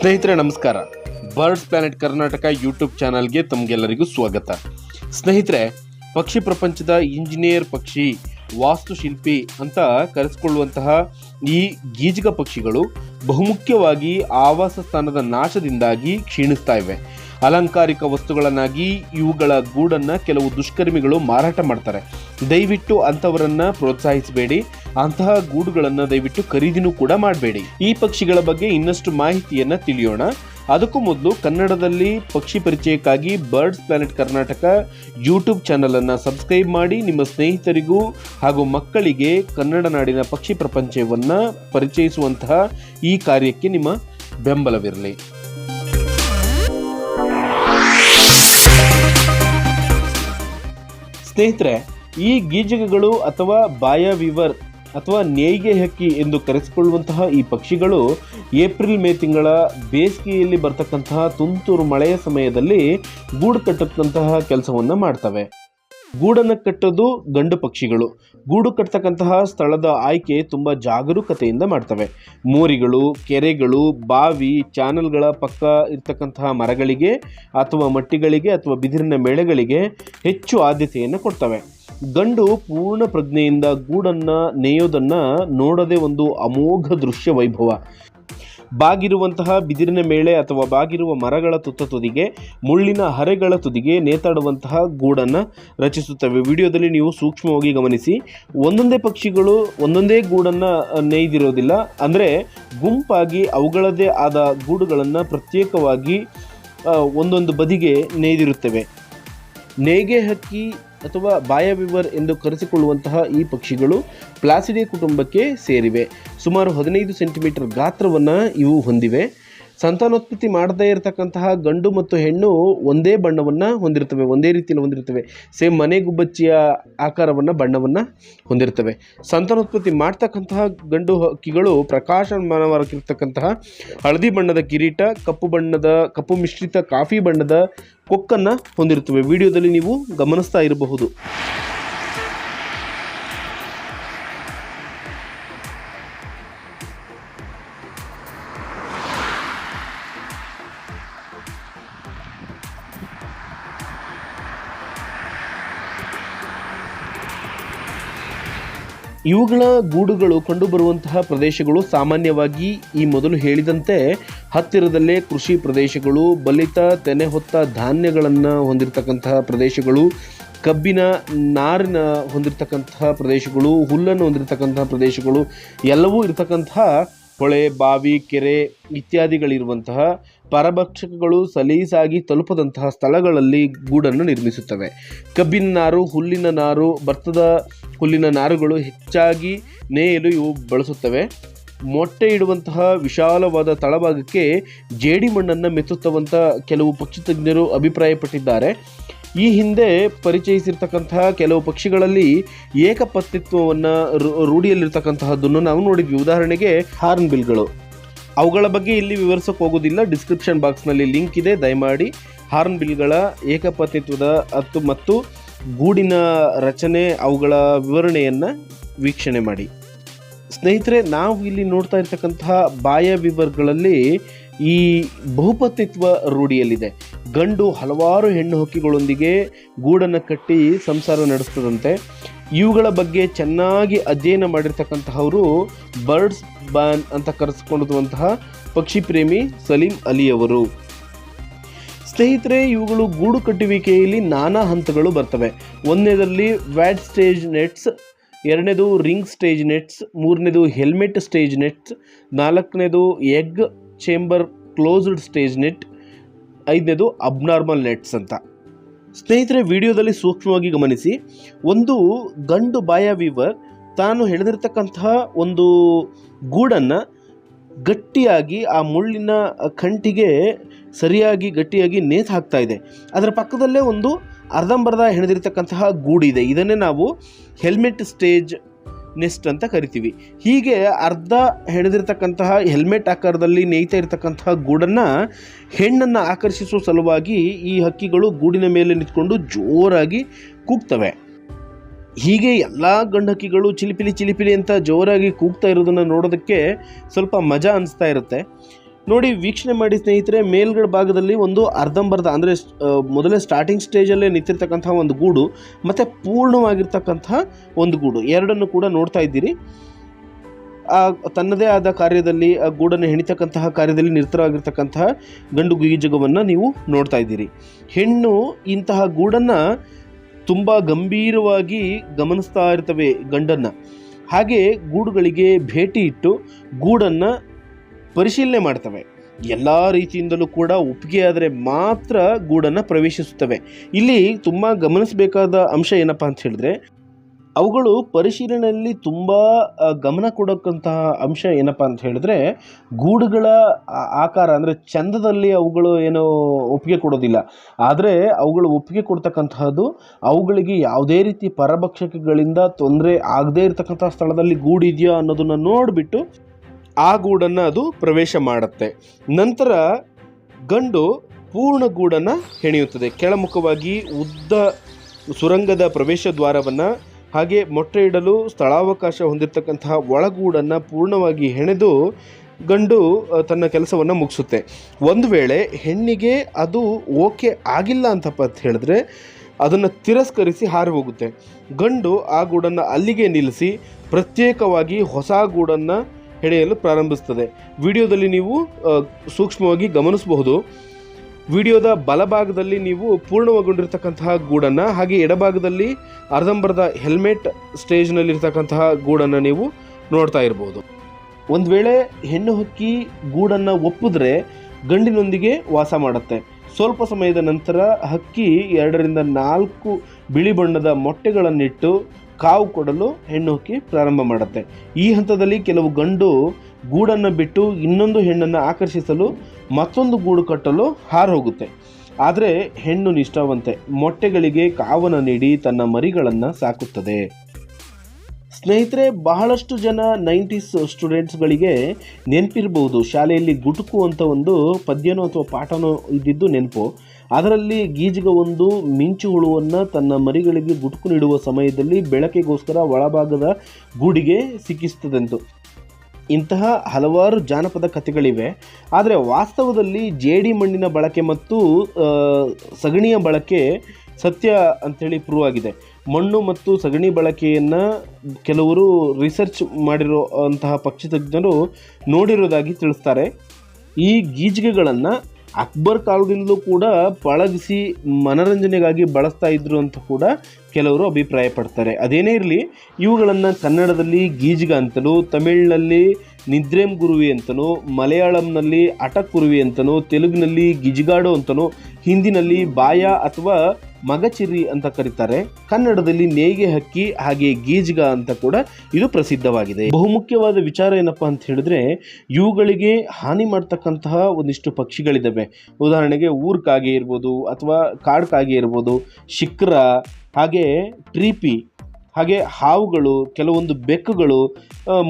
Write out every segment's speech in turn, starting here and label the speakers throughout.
Speaker 1: ಸ್ನೇಹಿತರೆ, ನಮಸ್ಕಾರ. Birds planet Karnataka YouTube ಚಾನಲ್ಗೆ ತಮಗೆಲ್ಲರಿಗೂ ಸ್ವಾಗತ. ಸ್ನೇಹಿತರೆ, ಪಕ್ಷಿ ಪ್ರಪಂಚದ ಇಂಜಿನಿಯರ್ ಪಕ್ಷಿ, ವಾಸ್ತುಶಿಲ್ಪಿ ಅಂತ ಕರೆಸಿಕೊಳ್ಳುವಂತಹ ಈ ಗೀಜಗ ಪಕ್ಷಿಗಳು ಬಹುಮುಖ್ಯವಾಗಿ ಆವಾಸ ಸ್ಥಾನದ ನಾಶದಿಂದಾಗಿ ಕ್ಷೀಣಿಸ್ತಾ ಇವೆ. ಅಲಂಕಾರಿಕ ವಸ್ತುಗಳನ್ನಾಗಿ ಇವುಗಳ ಗೂಡನ್ನು ಕೆಲವು ದುಷ್ಕರ್ಮಿಗಳು ಮಾರಾಟ ಮಾಡ್ತಾರೆ. ದಯವಿಟ್ಟು ಅಂಥವರನ್ನು ಪ್ರೋತ್ಸಾಹಿಸಬೇಡಿ. ಅಂತಹ ಗೂಡುಗಳನ್ನು ದಯವಿಟ್ಟು ಖರೀದಿನೂ ಕೂಡ ಮಾಡಬೇಡಿ. ಈ ಪಕ್ಷಿಗಳ ಬಗ್ಗೆ ಇನ್ನಷ್ಟು ಮಾಹಿತಿಯನ್ನು ತಿಳಿಯೋಣ. ಅದಕ್ಕೂ ಮೊದಲು ಕನ್ನಡದಲ್ಲಿ ಪಕ್ಷಿ ಪರಿಚಯಕ್ಕಾಗಿ ಬರ್ಡ್ಸ್ ಪ್ಲಾನೆಟ್ ಕರ್ನಾಟಕ ಯೂಟ್ಯೂಬ್ ಚಾನಲನ್ನು ಸಬ್ಸ್ಕ್ರೈಬ್ ಮಾಡಿ, ನಿಮ್ಮ ಸ್ನೇಹಿತರಿಗೂ ಹಾಗೂ ಮಕ್ಕಳಿಗೆ ಕನ್ನಡ ನಾಡಿನ ಪಕ್ಷಿ ಪ್ರಪಂಚವನ್ನು ಪರಿಚಯಿಸುವಂತಹ ಈ ಕಾರ್ಯಕ್ಕೆ ನಿಮ್ಮ ಬೆಂಬಲವಿರಲಿ. ಸ್ನೇಹಿತರೆ, ಈ ಗೀಜಗಗಳು ಅಥವಾ ಬಾಯ ವಿವರ್ ಅಥವಾ ನೇಯ್ಗೆ ಹಕ್ಕಿ ಎಂದು ಕರೆಸಿಕೊಳ್ಳುವಂತಹ ಈ ಪಕ್ಷಿಗಳು ಏಪ್ರಿಲ್ ಮೇ ತಿಂಗಳ ಬೇಸಿಗೆಯಲ್ಲಿ ಬರ್ತಕ್ಕಂತಹ ತುಂತುರು ಮಳೆಯ ಸಮಯದಲ್ಲಿ ಗೂಡು ಕಟ್ಟತಕ್ಕಂತಹ ಕೆಲಸವನ್ನು ಮಾಡ್ತವೆ. ಗೂಡನ್ನು ಕಟ್ಟೋದು ಗಂಡು ಪಕ್ಷಿಗಳು. ಗೂಡು ಕಟ್ಟತಕ್ಕಂತಹ ಸ್ಥಳದ ಆಯ್ಕೆ ತುಂಬ ಜಾಗರೂಕತೆಯಿಂದ ಮಾಡ್ತವೆ. ಮೋರಿಗಳು, ಕೆರೆಗಳು, ಬಾವಿ, ಚಾನಲ್ಗಳ ಪಕ್ಕ ಇರ್ತಕ್ಕಂತಹ ಮರಗಳಿಗೆ ಅಥವಾ ಮಟ್ಟಿಗಳಿಗೆ ಅಥವಾ ಬಿದಿರಿನ ಮೇಳೆಗಳಿಗೆ ಹೆಚ್ಚು ಆದ್ಯತೆಯನ್ನು ಕೊಡ್ತವೆ. ಗಂಡು ಪೂರ್ಣ ಪ್ರಜ್ಞೆಯಿಂದ ಗೂಡನ್ನು ನೇಯೋದನ್ನು ನೋಡದೆ ಒಂದು ಅಮೋಘ ದೃಶ್ಯ ವೈಭವ. ಬಾಗಿರುವಂತಹ ಬಿದಿರಿನ ಮೇಳೆ ಅಥವಾ ಬಾಗಿರುವ ಮರಗಳ ತುತ್ತ ತುದಿಗೆ, ಮುಳ್ಳಿನ ಹರೆಗಳ ತುದಿಗೆ ನೇತಾಡುವಂತಹ ಗೂಡನ್ನು ರಚಿಸುತ್ತವೆ. ವಿಡಿಯೋದಲ್ಲಿ ನೀವು ಸೂಕ್ಷ್ಮವಾಗಿ ಗಮನಿಸಿ, ಒಂದೊಂದೇ ಪಕ್ಷಿಗಳು ಒಂದೊಂದೇ ಗೂಡನ್ನು ನೇಯ್ದಿರೋದಿಲ್ಲ. ಅಂದರೆ ಗುಂಪಾಗಿ ಅವುಗಳದೇ ಆದ ಗೂಡುಗಳನ್ನು ಪ್ರತ್ಯೇಕವಾಗಿ ಒಂದೊಂದು ಬದಿಗೆ ನೇಯ್ದಿರುತ್ತವೆ. ನೇಗೆ ಹಕ್ಕಿ ಅಥವಾ ಬಾಯವಿವರ್ ಎಂದು ಕರೆಸಿಕೊಳ್ಳುವಂತಹ ಈ ಪಕ್ಷಿಗಳು ಪ್ಲಾಸಿಡೆ ಕುಟುಂಬಕ್ಕೆ ಸೇರಿವೆ. ಸುಮಾರು ಹದಿನೈದು ಸೆಂಟಿಮೀಟರ್ ಗಾತ್ರವನ್ನು ಇವು ಹೊಂದಿವೆ. ಸಂತಾನೋತ್ಪತ್ತಿ ಮಾಡದೇ ಇರತಕ್ಕಂತಹ ಗಂಡು ಮತ್ತು ಹೆಣ್ಣು ಒಂದೇ ಬಣ್ಣವನ್ನು ಹೊಂದಿರ್ತವೆ ಒಂದೇ ರೀತಿಯಲ್ಲಿ ಹೊಂದಿರ್ತವೆ ಸೇಮ್ ಮನೆ ಗುಬ್ಬಚ್ಚಿಯ ಆಕಾರವನ್ನು ಬಣ್ಣವನ್ನು ಹೊಂದಿರ್ತವೆ ಸಂತಾನೋತ್ಪತ್ತಿ ಮಾಡ್ತಕ್ಕಂತಹ ಗಂಡು ಹಕ್ಕಿಗಳು ಪ್ರಕಾಶಮಾನವಾಗಿರ್ತಕ್ಕಂತಹ ಹಳದಿ ಬಣ್ಣದ ಕಿರೀಟ, ಕಪ್ಪು ಬಣ್ಣದ, ಕಪ್ಪು ಮಿಶ್ರಿತ ಕಾಫಿ ಬಣ್ಣದ ಕೊಕ್ಕನ್ನು ಹೊಂದಿರುತ್ತವೆ. ವಿಡಿಯೋದಲ್ಲಿ ನೀವು ಗಮನಿಸ್ತಾ ಇರಬಹುದು. ಇವುಗಳ ಗೂಡುಗಳು ಕಂಡುಬರುವಂತಹ ಪ್ರದೇಶಗಳು ಸಾಮಾನ್ಯವಾಗಿ ಈ ಮೊದಲು ಹೇಳಿದಂತೆ ಹತ್ತಿರದಲ್ಲೇ ಕೃಷಿ ಪ್ರದೇಶಗಳು, ಬಲಿತ, ತೆನೆ ಹೊತ್ತ ಧಾನ್ಯಗಳನ್ನು ಹೊಂದಿರತಕ್ಕಂತಹ ಪ್ರದೇಶಗಳು, ಕಬ್ಬಿನ ನಾರಿನ ಹೊಂದಿರತಕ್ಕಂತಹ ಪ್ರದೇಶಗಳು, ಹುಲ್ಲನ್ನು ಹೊಂದಿರತಕ್ಕಂತಹ ಪ್ರದೇಶಗಳು, ಎಲ್ಲವೂ ಇರತಕ್ಕಂತಹ ಹೊಳೆ ಬಾವಿ, ಕೆರೆ ಇತ್ಯಾದಿಗಳಿರುವಂತಹ ಪರಭಕ್ಷಕಗಳು ಸಲೀಸಾಗಿ ತಲುಪದಂತಹ ಸ್ಥಳಗಳಲ್ಲಿ ಗೂಡನ್ನು ನಿರ್ಮಿಸುತ್ತವೆ. ಕಬ್ಬಿನ ನಾರು, ಹುಲ್ಲಿನ ನಾರು ಭತ್ತದ ಹುಲ್ಲಿನ ನಾರುಗಳು ಹೆಚ್ಚಾಗಿ ನೇಯಲು ಇವು ಬಳಸುತ್ತವೆ. ಮೊಟ್ಟೆ ಇಡುವಂತಹ ವಿಶಾಲವಾದ ತಳಭಾಗಕ್ಕೆ ಜೇಡಿ ಮಣ್ಣನ್ನು ಮೆತ್ತುತ್ತವಂತ ಕೆಲವು ಪಕ್ಷಿ ತಜ್ಞರು ಅಭಿಪ್ರಾಯಪಟ್ಟಿದ್ದಾರೆ. ಈ ಹಿಂದೆ ಪರಿಚಯಿಸಿರ್ತಕ್ಕಂತಹ ಕೆಲವು ಪಕ್ಷಿಗಳಲ್ಲಿ ಏಕಪತಿತ್ವವನ್ನು ರೂಢಿಯಲ್ಲಿರ್ತಕ್ಕಂತಹದ್ದನ್ನು ನಾವು ನೋಡಿದ್ವಿ. ಉದಾಹರಣೆಗೆ ಹಾರ್ನ್ ಬಿಲ್ಗಳು. ಅವುಗಳ ಬಗ್ಗೆ ಇಲ್ಲಿ ವಿವರಿಸೋಕೆ ಹೋಗೋದಿಲ್ಲ. ಡಿಸ್ಕ್ರಿಪ್ಷನ್ ಬಾಕ್ಸ್ನಲ್ಲಿ ಲಿಂಕ್ ಇದೆ. ದಯಮಾಡಿ ಹಾರ್ನ್ ಬಿಲ್ಗಳ ಏಕಪತಿತ್ವದ ಅತ್ತು ಮತ್ತು ಗೂಡಿನ ರಚನೆ ಅವುಗಳ ವಿವರಣೆಯನ್ನು ವೀಕ್ಷಣೆ ಮಾಡಿ. ಸ್ನೇಹಿತರೆ, ನಾವು ಇಲ್ಲಿ ನೋಡ್ತಾ ಇರ್ತಕ್ಕಂತಹ ಬಾಯ ವಿವರ್ಗಳಲ್ಲಿ ಈ ಬಹುಪತಿತ್ವ ರೂಢಿಯಲ್ಲಿದೆ. ಗಂಡು ಹಲವಾರು ಹೆಣ್ಣು ಹಕ್ಕಿಗಳೊಂದಿಗೆ ಗೂಡನ್ನು ಕಟ್ಟಿ ಸಂಸಾರ ನಡೆಸ್ತದಂತೆ. ಇವುಗಳ ಬಗ್ಗೆ ಚೆನ್ನಾಗಿ ಅಧ್ಯಯನ ಮಾಡಿರ್ತಕ್ಕಂತಹವರು ಬರ್ಡ್ಸ್ ಬಾನ್ ಅಂತ ಕರೆಸಿಕೊಂಡಿರುವಂತಹ ಪಕ್ಷಿ ಪ್ರೇಮಿ ಸಲೀಂ ಅಲಿಯವರು ಸ್ನೇಹಿತರೆ, ಇವುಗಳು ಗೂಡು ಕಟ್ಟುವಿಕೆಯಲ್ಲಿ ನಾನಾ ಹಂತಗಳು ಬರ್ತವೆ. ಒಂದನೇದರಲ್ಲಿ ವ್ಯಾಟ್ ಸ್ಟೇಜ್ ನೆಟ್ಸ್, ಎರಡನೇದು ರಿಂಗ್ ಸ್ಟೇಜ್ ನೆಟ್ಸ್, ಮೂರನೇದು ಹೆಲ್ಮೆಟ್ ಸ್ಟೇಜ್ ನೆಟ್ಸ್, ನಾಲ್ಕನೇದು egg chamber closed stage net, ಐದನೇದು ಅಬ್ನಾರ್ಮಲ್ ನೆಟ್ಸ್ ಅಂತ. ಸ್ನೇಹಿತರೆ, ವಿಡಿಯೋದಲ್ಲಿ ಸೂಕ್ಷ್ಮವಾಗಿ ಗಮನಿಸಿ, ಒಂದು ಗಂಡು ಬಾಯ ವಿವರ್ ತಾನು ಹೆಳೆದಿರ್ತಕ್ಕಂತಹ ಒಂದು ಗೂಡನ್ನು ಗಟ್ಟಿಯಾಗಿ, ಆ ಮುಳ್ಳಿನ ಕಂಟಿಗೆ ಸರಿಯಾಗಿ, ಗಟ್ಟಿಯಾಗಿ ನೇತು ಹಾಕ್ತಾ ಇದೆ. ಅದರ ಪಕ್ಕದಲ್ಲೇ ಒಂದು ಅರ್ಧಂಬರ್ಧ ಹೆಣೆದಿರ್ತಕ್ಕಂತಹ ಗೂಡಿದೆ. ಇದನ್ನೇ ನಾವು ಹೆಲ್ಮೆಟ್ ಸ್ಟೇಜ್ ನೆಸ್ಟ್ ಅಂತ ಕರಿತೀವಿ. ಹೀಗೆ ಅರ್ಧ ಹೆಣೆದಿರ್ತಕ್ಕಂತಹ ಹೆಲ್ಮೆಟ್ ಆಕಾರದಲ್ಲಿ ನೇಯ್ತಾ ಇರತಕ್ಕಂತಹ ಗೂಡನ್ನು ಹೆಣ್ಣನ್ನು ಆಕರ್ಷಿಸುವ ಸಲುವಾಗಿ ಈ ಹಕ್ಕಿಗಳು ಗೂಡಿನ ಮೇಲೆ ನಿಂತ್ಕೊಂಡು ಜೋರಾಗಿ ಕೂಗ್ತವೆ. ಹೀಗೆ ಎಲ್ಲ ಗಂಡು ಹಕ್ಕಿಗಳು ಚಿಲಿಪಿಲಿ ಚಿಲಿಪಿಲಿ ಅಂತ ಜೋರಾಗಿ ಕೂಗ್ತಾ ಇರೋದನ್ನು ನೋಡೋದಕ್ಕೆ ಸ್ವಲ್ಪ ಮಜಾ ಅನಿಸ್ತಾ ಇರುತ್ತೆ. ನೋಡಿ ವೀಕ್ಷಣೆ ಮಾಡಿ ಸ್ನೇಹಿತರೆ, ಮೇಲ್ಗಡೆ ಭಾಗದಲ್ಲಿ ಒಂದು ಅರ್ಧಂಬರ್ಧ, ಅಂದರೆ ಮೊದಲೇ ಸ್ಟಾರ್ಟಿಂಗ್ ಸ್ಟೇಜಲ್ಲೇ ನಿಂತಿರ್ತಕ್ಕಂಥ ಒಂದು ಗೂಡು, ಮತ್ತು ಪೂರ್ಣವಾಗಿರ್ತಕ್ಕಂಥ ಒಂದು ಗೂಡು. ಎರಡನ್ನು ಕೂಡ ನೋಡ್ತಾ ಇದ್ದೀರಿ. ಆ, ತನ್ನದೇ ಆದ ಕಾರ್ಯದಲ್ಲಿ, ಆ, ಗೂಡನ್ನು ಹೆಣಿತಕ್ಕಂತಹ ಕಾರ್ಯದಲ್ಲಿ ನಿರತರಾಗಿರ್ತಕ್ಕಂತಹ ಗಂಡು ಗೀಜಗವನ್ನು ನೀವು ನೋಡ್ತಾ ಇದ್ದೀರಿ. ಹೆಣ್ಣು ಇಂತಹ ಗೂಡನ್ನು ತುಂಬ ಗಂಭೀರವಾಗಿ ಗಮನಿಸ್ತಾ ಇರ್ತವೆ ಗಂಡನ್ನು. ಹಾಗೆ ಗೂಡುಗಳಿಗೆ ಭೇಟಿ ಇಟ್ಟು ಗೂಡನ್ನು ಪರಿಶೀಲನೆ ಮಾಡ್ತವೆ. ಎಲ್ಲ ರೀತಿಯಿಂದಲೂ ಕೂಡ ಒಪ್ಪಿಗೆ ಆದರೆ ಮಾತ್ರ ಗೂಡನ್ನು ಪ್ರವೇಶಿಸುತ್ತವೆ. ಇಲ್ಲಿ ತುಂಬ ಗಮನಿಸಬೇಕಾದ ಅಂಶ ಏನಪ್ಪ ಅಂತ ಹೇಳಿದ್ರೆ, ಅವುಗಳು ಪರಿಶೀಲನೆಯಲ್ಲಿ ತುಂಬ ಗಮನ ಕೊಡೋಕ್ಕಂತಹ ಅಂಶ ಏನಪ್ಪ ಅಂತ ಹೇಳಿದ್ರೆ, ಗೂಡುಗಳ ಆಕಾರ ಅಂದರೆ ಚಂದದಲ್ಲಿ ಅವುಗಳು ಏನು ಒಪ್ಪಿಗೆ ಕೊಡೋದಿಲ್ಲ. ಆದರೆ ಅವುಗಳು ಒಪ್ಪಿಗೆ ಕೊಡ್ತಕ್ಕಂತಹದ್ದು, ಅವುಗಳಿಗೆ ಯಾವುದೇ ರೀತಿ ಪರಭಕ್ಷಕಗಳಿಂದ ತೊಂದರೆ ಆಗದೇ ಇರತಕ್ಕಂಥ ಸ್ಥಳದಲ್ಲಿ ಗೂಡಿದೆಯಾ ಅನ್ನೋದನ್ನು ನೋಡಿಬಿಟ್ಟು ಆ ಗೂಡನ್ನು ಅದು ಪ್ರವೇಶ ಮಾಡುತ್ತೆ. ನಂತರ ಗಂಡು ಪೂರ್ಣ ಗೂಡನ್ನು ಹೆಣೆಯುತ್ತದೆ. ಕೆಳಮುಖವಾಗಿ ಉದ್ದ ಸುರಂಗದ ಪ್ರವೇಶ ದ್ವಾರವನ್ನು ಹಾಗೆ ಮೊಟ್ಟೆ ಇಡಲು ಸ್ಥಳಾವಕಾಶ ಹೊಂದಿರತಕ್ಕಂತಹ ಒಳಗೂಡನ್ನು ಪೂರ್ಣವಾಗಿ ಹೆಣೆದು ಗಂಡು ತನ್ನ ಕೆಲಸವನ್ನು ಮುಗಿಸುತ್ತೆ. ಒಂದು ವೇಳೆ ಹೆಣ್ಣಿಗೆ ಅದು ಓಕೆ ಆಗಿಲ್ಲ ಅಂತಪ್ಪ ಅಂತ ಹೇಳಿದ್ರೆ ಅದನ್ನು ತಿರಸ್ಕರಿಸಿ ಹಾರಿ ಹೋಗುತ್ತೆ. ಗಂಡು ಆ ಗೂಡನ್ನು ಅಲ್ಲಿಗೆ ನಿಲ್ಲಿಸಿ ಪ್ರತ್ಯೇಕವಾಗಿ ಹೊಸ ಗೂಡನ್ನು ಹೆಣೆಯಲು ಪ್ರಾರಂಭಿಸ್ತದೆ ವಿಡಿಯೋದಲ್ಲಿ ನೀವು ಸೂಕ್ಷ್ಮವಾಗಿ ಗಮನಿಸಬಹುದು. ವಿಡಿಯೋದ ಬಲಭಾಗದಲ್ಲಿ ನೀವು ಪೂರ್ಣಗೊಂಡಿರ್ತಕ್ಕಂತಹ ಗೂಡನ್ನು, ಹಾಗೆ ಎಡಭಾಗದಲ್ಲಿ ಅರ್ಧಂಬರ್ಧ ಹೆಲ್ಮೆಟ್ ಸ್ಟೇಜ್ನಲ್ಲಿರ್ತಕ್ಕಂತಹ ಗೂಡನ್ನು ನೀವು ನೋಡ್ತಾ ಇರ್ಬೋದು. ಒಂದು ವೇಳೆ ಹೆಣ್ಣು ಹಕ್ಕಿ ಗೂಡನ್ನು ಒಪ್ಪಿದ್ರೆ ಗಂಡಿನೊಂದಿಗೆ ವಾಸ ಮಾಡುತ್ತೆ. ಸ್ವಲ್ಪ ಸಮಯದ ನಂತರ ಹಕ್ಕಿ ಎರಡರಿಂದ ನಾಲ್ಕು ಬಿಳಿ ಬಣ್ಣದ ಮೊಟ್ಟೆಗಳನ್ನಿಟ್ಟು ಕಾವು ಕೊಡಲು ಹೆಣ್ಣು ಹಕ್ಕಿ ಪ್ರಾರಂಭ ಮಾಡುತ್ತೆ. ಈ ಹಂತದಲ್ಲಿ ಕೆಲವು ಗಂಡು ಗೂಡನ್ನು ಬಿಟ್ಟು ಇನ್ನೊಂದು ಹೆಣ್ಣನ್ನು ಆಕರ್ಷಿಸಲು ಮತ್ತೊಂದು ಗೂಡು ಕಟ್ಟಲು ಹಾರು ಹೋಗುತ್ತೆ. ಆದರೆ ಹೆಣ್ಣು ನಿಷ್ಠಾವಂತೆ ಮೊಟ್ಟೆಗಳಿಗೆ ಕಾವನ್ನು ನೀಡಿ ತನ್ನ ಮರಿಗಳನ್ನು ಸಾಕುತ್ತದೆ. ಸ್ನೇಹಿತರೆ, ಬಹಳಷ್ಟು ಜನ ನೈಂಟೀಸ್ ಸ್ಟೂಡೆಂಟ್ಸ್ಗಳಿಗೆ ನೆನಪಿರ್ಬೋದು, ಶಾಲೆಯಲ್ಲಿ ಗುಟುಕು ಅಂತ ಒಂದು ಪದ್ಯನೋ ಅಥವಾ ಪಾಠನೋ ಇದ್ದಿದ್ದು ನೆನಪು. ಅದರಲ್ಲಿ ಗೀಜಿಗ ಒಂದು ಮಿಂಚು ಹುಳುವನ್ನು ತನ್ನ ಮರಿಗಳಿಗೆ ಗುಟುಕು ನೀಡುವ ಸಮಯದಲ್ಲಿ ಬೆಳಕಿಗೋಸ್ಕರ ಒಳಭಾಗದ ಗೂಡಿಗೆ ಸಿಕ್ಕಿಸ್ತದೆಂದು ಇಂತಹ ಹಲವಾರು ಜಾನಪದ ಕಥೆಗಳಿವೆ. ಆದರೆ ವಾಸ್ತವದಲ್ಲಿ ಜೇಡಿ ಮಣ್ಣಿನ ಬಳಕೆ ಮತ್ತು ಸಗಣಿಯ ಬಳಕೆ ಸತ್ಯ ಅಂಥೇಳಿ ಪ್ರೂವ್ ಆಗಿದೆ. ಮಣ್ಣು ಮತ್ತು ಸಗಣಿ ಬಳಕೆಯನ್ನು ಕೆಲವರು ರಿಸರ್ಚ್ ಮಾಡಿರೋ ಅಂತಹ ಪಕ್ಷಿ ತಜ್ಞರು ನೋಡಿರೋದಾಗಿ ತಿಳಿಸ್ತಾರೆ. ಈ ಗೀಜಿಗೆಗಳನ್ನು ಅಕ್ಬರ್ ಕಾಲದಿಂದಲೂ ಕೂಡ ಪಳಗಿಸಿ ಮನರಂಜನೆಗಾಗಿ ಬಳಸ್ತಾ ಇದ್ರು ಅಂತ ಕೂಡ ಕೆಲವರು ಅಭಿಪ್ರಾಯ ಪಡ್ತಾರೆ ಅದೇನೇ ಇರಲಿ, ಇವುಗಳನ್ನು ಕನ್ನಡದಲ್ಲಿ ಗೀಜ್ಗ ಅಂತಲೂ ತಮಿಳಿನಲ್ಲಿ ನಿದ್ರೆಂ ಗುರುವಿ ಅಂತಲೂ ಮಲಯಾಳಂನಲ್ಲಿ ಅಟಕ್ ಗುರುವಿ ಅಂತಲೂ ತೆಲುಗಿನಲ್ಲಿ ಗಿಜಿಗಾಡು ಅಂತಲೂ ಹಿಂದಿನಲ್ಲಿ ಬಾಯ ಅಥವಾ ಮಗಚಿರಿ ಅಂತ ಕರೀತಾರೆ. ಕನ್ನಡದಲ್ಲಿ ನೇಯ್ಗೆ ಹಕ್ಕಿ, ಹಾಗೆ ಗೀಜ್ಗ ಅಂತ ಕೂಡ ಇದು ಪ್ರಸಿದ್ಧವಾಗಿದೆ. ಬಹುಮುಖ್ಯವಾದ ವಿಚಾರ ಏನಪ್ಪಾ ಅಂತ ಹೇಳಿದ್ರೆ, ಇವುಗಳಿಗೆ ಹಾನಿ ಮಾಡ್ತಕ್ಕಂತಹ ಒಂದಿಷ್ಟು ಪಕ್ಷಿಗಳಿದ್ದಾವೆ. ಉದಾಹರಣೆಗೆ ಊರ್ ಕಾಗೆ ಇರ್ಬೋದು ಅಥವಾ ಕಾಡು ಕಾಗೆ ಇರ್ಬೋದು ಶಿಕ್ರ ಹಾಗೆ ಟ್ರೀಪಿ. ಹಾಗೆ ಹಾವುಗಳು, ಕೆಲವೊಂದು ಬೆಕ್ಕುಗಳು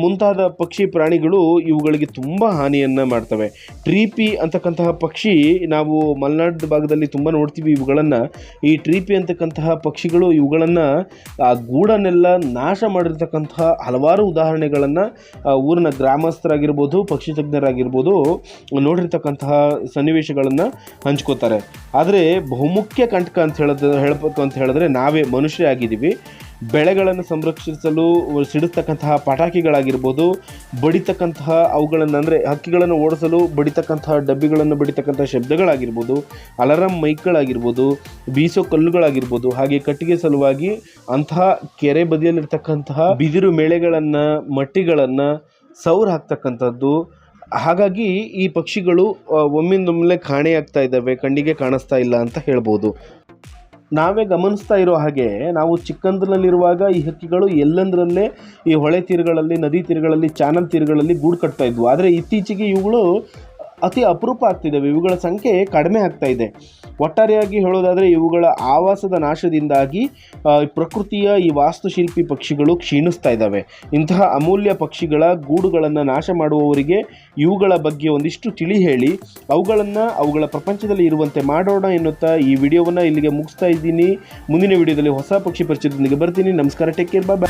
Speaker 1: ಮುಂತಾದ ಪಕ್ಷಿ ಪ್ರಾಣಿಗಳು ಇವುಗಳಿಗೆ ತುಂಬ ಹಾನಿಯನ್ನು ಮಾಡ್ತವೆ. ಟ್ರೀಪಿ ಅಂತಕ್ಕಂತಹ ಪಕ್ಷಿ ನಾವು ಮಲೆನಾಡು ಭಾಗದಲ್ಲಿ ತುಂಬ ನೋಡ್ತೀವಿ ಇವುಗಳನ್ನು. ಈ ಟ್ರೀಪಿ ಅಂತಕ್ಕಂತಹ ಪಕ್ಷಿಗಳು ಇವುಗಳನ್ನು, ಆ ಗೂಡನ್ನೆಲ್ಲ ನಾಶ ಮಾಡಿರ್ತಕ್ಕಂತಹ ಹಲವಾರು ಉದಾಹರಣೆಗಳನ್ನು ಊರಿನ ಗ್ರಾಮಸ್ಥರಾಗಿರ್ಬೋದು, ಪಕ್ಷಿ ತಜ್ಞರಾಗಿರ್ಬೋದು ನೋಡಿರ್ತಕ್ಕಂತಹ ಸನ್ನಿವೇಶಗಳನ್ನು ಹಂಚ್ಕೋತಾರೆ. ಆದರೆ ಬಹುಮುಖ್ಯ ಕಂಟಕ ಅಂತ ಹೇಳೋದು, ಹೇಳಬೇಕು ಅಂತ ಹೇಳಿದ್ರೆ ನಾವೇ ಮನುಷ್ಯ ಆಗಿದ್ದೀವಿ ಬೆಳೆಗಳನ್ನು ಸಂರಕ್ಷಿಸಲು ಸಿಡಿಸ್ತಕ್ಕಂತಹ ಪಟಾಕಿಗಳಾಗಿರ್ಬೋದು, ಬಡಿತಕ್ಕಂತಹ ಅವುಗಳನ್ನು ಅಂದರೆ ಹಕ್ಕಿಗಳನ್ನು ಓಡಿಸಲು ಬಡಿತಕ್ಕಂತಹ ಡಬ್ಬಿಗಳನ್ನು ಬಡಿತಕ್ಕಂಥ ಶಬ್ದಗಳಾಗಿರ್ಬೋದು, ಅಲಾರಂ ಮೈಕ್ಗಳಾಗಿರ್ಬೋದು, ಬೀಸೋ ಕಲ್ಲುಗಳಾಗಿರ್ಬೋದು, ಹಾಗೆ ಕಟ್ಟಿಗೆ ಸಲುವಾಗಿ ಅಂತಹ ಕೆರೆ ಬದಿಯಲ್ಲಿರ್ತಕ್ಕಂತಹ ಬಿದಿರು ಮೇಳೆಗಳನ್ನು, ಮಟ್ಟಿಗಳನ್ನು ಸೌರ್ ಹಾಕ್ತಕ್ಕಂಥದ್ದು. ಹಾಗಾಗಿ ಈ ಪಕ್ಷಿಗಳು ಒಮ್ಮಿಂದೊಮ್ಮೆ ಒಮ್ಮಿಂದೊಮ್ಮೆಲೆ ಕಾಣೆಯಾಗ್ತಾ ಇದ್ದಾವೆ, ಕಣ್ಣಿಗೆ ಕಾಣಿಸ್ತಾ ಇಲ್ಲ ಅಂತ ಹೇಳ್ಬೋದು. ನಾವೇ ಗಮನಿಸ್ತಾ ಇರೋ ಹಾಗೆ ನಾವು ಚಿಕ್ಕಂದ್ರಲ್ಲಿರುವಾಗ ಈ ಹಕ್ಕಿಗಳು ಎಲ್ಲಂದ್ರಲ್ಲೇ ಈ ಹೊಳೆ ತೀರಗಳಲ್ಲಿ, ನದಿ ತೀರಗಳಲ್ಲಿ, ಚಾನಲ್ ತೀರಗಳಲ್ಲಿ ಗೂಡು ಕಟ್ತಾ ಇದ್ವು. ಆದರೆ ಇತ್ತೀಚೆಗೆ ಇವುಗಳು ಅತಿ ಅಪರೂಪ ಆಗ್ತಿದ್ದಾವೆ. ಇವುಗಳ ಸಂಖ್ಯೆ ಕಡಿಮೆ ಆಗ್ತಾ ಇದೆ. ಒಟ್ಟಾರೆಯಾಗಿ ಹೇಳೋದಾದರೆ ಇವುಗಳ ಆವಾಸದ ನಾಶದಿಂದಾಗಿ ಪ್ರಕೃತಿಯ ಈ ವಾಸ್ತುಶಿಲ್ಪಿ ಪಕ್ಷಿಗಳು ಕ್ಷೀಣಿಸ್ತಾ ಇದ್ದಾವೆ. ಇಂತಹ ಅಮೂಲ್ಯ ಪಕ್ಷಿಗಳ ಗೂಡುಗಳನ್ನು ನಾಶ ಮಾಡುವವರಿಗೆ ಇವುಗಳ ಬಗ್ಗೆ ಒಂದಿಷ್ಟು ತಿಳಿ ಹೇಳಿ. ಅವುಗಳನ್ನು ಅವುಗಳ ಪ್ರಪಂಚದಲ್ಲಿ ಇರುವಂತೆ ಮಾಡೋಣ ಎನ್ನುತ್ತಾ ಈ ವಿಡಿಯೋವನ್ನು ಇಲ್ಲಿಗೆ ಮುಗಿಸ್ತಾ ಇದ್ದೀನಿ. ಮುಂದಿನ ವಿಡಿಯೋದಲ್ಲಿ ಹೊಸ ಪಕ್ಷಿ ಪರಿಚಯದೊಂದಿಗೆ ಬರ್ತೀನಿ. ನಮಸ್ಕಾರ. Take care bye